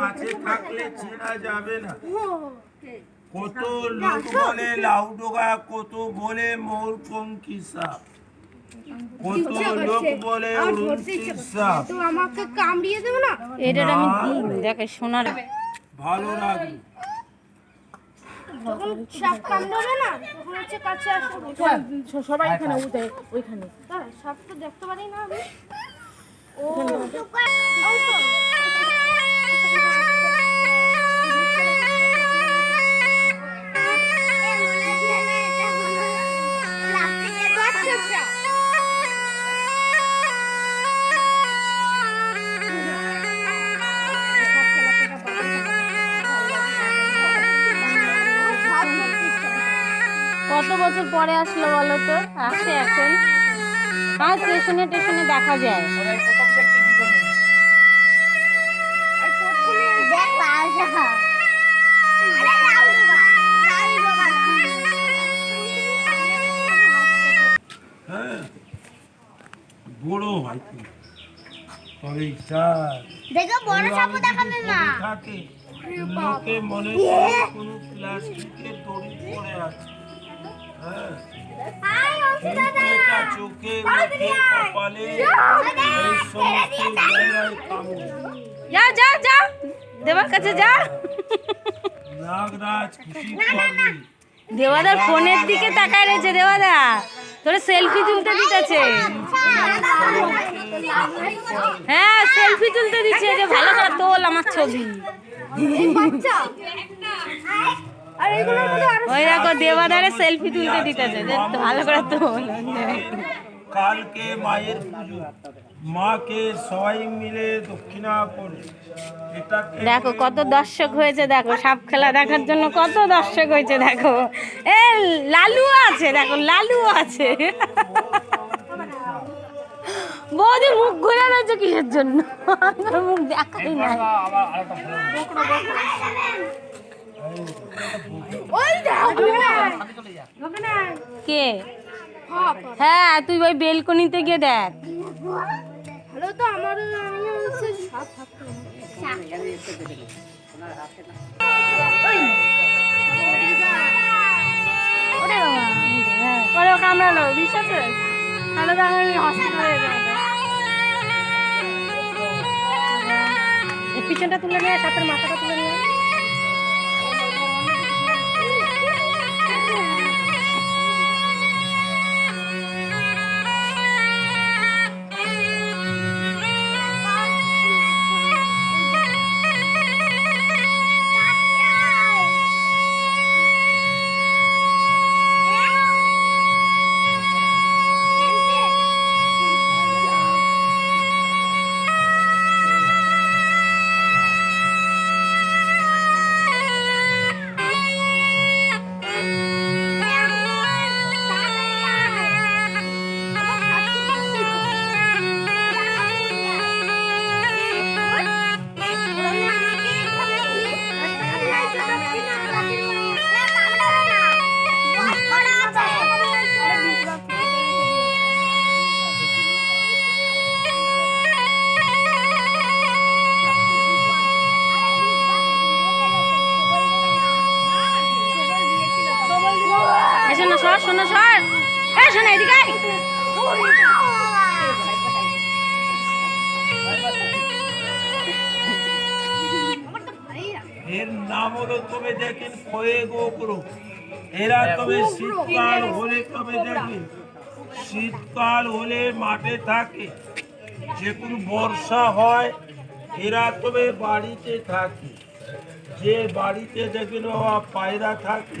কাছে থাকলে চেনা যাবে না কত লোক বলে লাউডোগা কত বলে সাপ কত লোক বলে সাপ তো আমাকে কামড়িয়ে দেবে না এটা আমি দিই দেখে সোনার ভালো সাপ কামড়াবে না তখন হচ্ছে কাছে আসবে সবাই এখানে উঠে ওইখানে সাপ তো দেখতে পারি না আমি ও কত বছর পরে আসলো বলো তো? আসে এখন। হ্যাঁ স্টেশনে টেশনে দেখা যায়। হ্যাঁ বড় হয় তবে দেখো বড় সাপও দেখাবে মা। থাকে। লোকে মনে করে কোনো প্লাস্টিকের দড়ি পড়ে আছে। হ্যাঁ হাই চোখে মুখে কপালে এই সমস্ত জায়গায় কামড় যা যা যা। দেবার কাছে যা। নাগরাজ খুশি করবি দেওয়াদার ফোনের দিকে তাকায় রয়েছে দেওয়াদা। তোরে সেলফি তুলতে দিতেছে। হ্যাঁ সেলফি তুলতে দিচ্ছে। যে ভালো করে তোল আমার ছবি। বাচ্চা। আর এগুলোর মধ্যে আরও ওই দেখো দেওয়াদারে সেলফি তুলতে দিতেছে। যে ভালো করে তোল কালকে মায়ের পুজো। মাকে সবাই মিলে দক্ষিণা করে। দেখো কত দর্শক হয়েছে দেখো সাপ খেলা দেখার জন্য কত দর্শক হয়েছে দেখো। এ লালু আছে দেখো লালু আছে। বৌদি মুখ ঘুরে রয়েছে কিসের জন্য? আমার মুখ দেখাই দেখো কে? হ্যাঁ তুই ওই বেলকনিতে গিয়ে দেখ। তো আমারও আমিও হচ্ছে সাপ থাকতো পরে কামড়ালো বিষ তাহলে তো আমি হসপিটালে পিছনটা তুলে নিয়ে সাপের মাথাটা তুলে নিয়ে শোনো সর শোনো সর এই শোনো এদিকে এর নাম হলো তবে দেখেন খয়ে গোপ্র এরা তবে শীতকাল হলে তবে দেখেন। শীতকাল হলে মাঠে থাকে। যে কোনো বর্ষা হয় এরা তবে বাড়িতে থাকে। যে বাড়িতে দেখবেন বাবা পায়রা থাকে।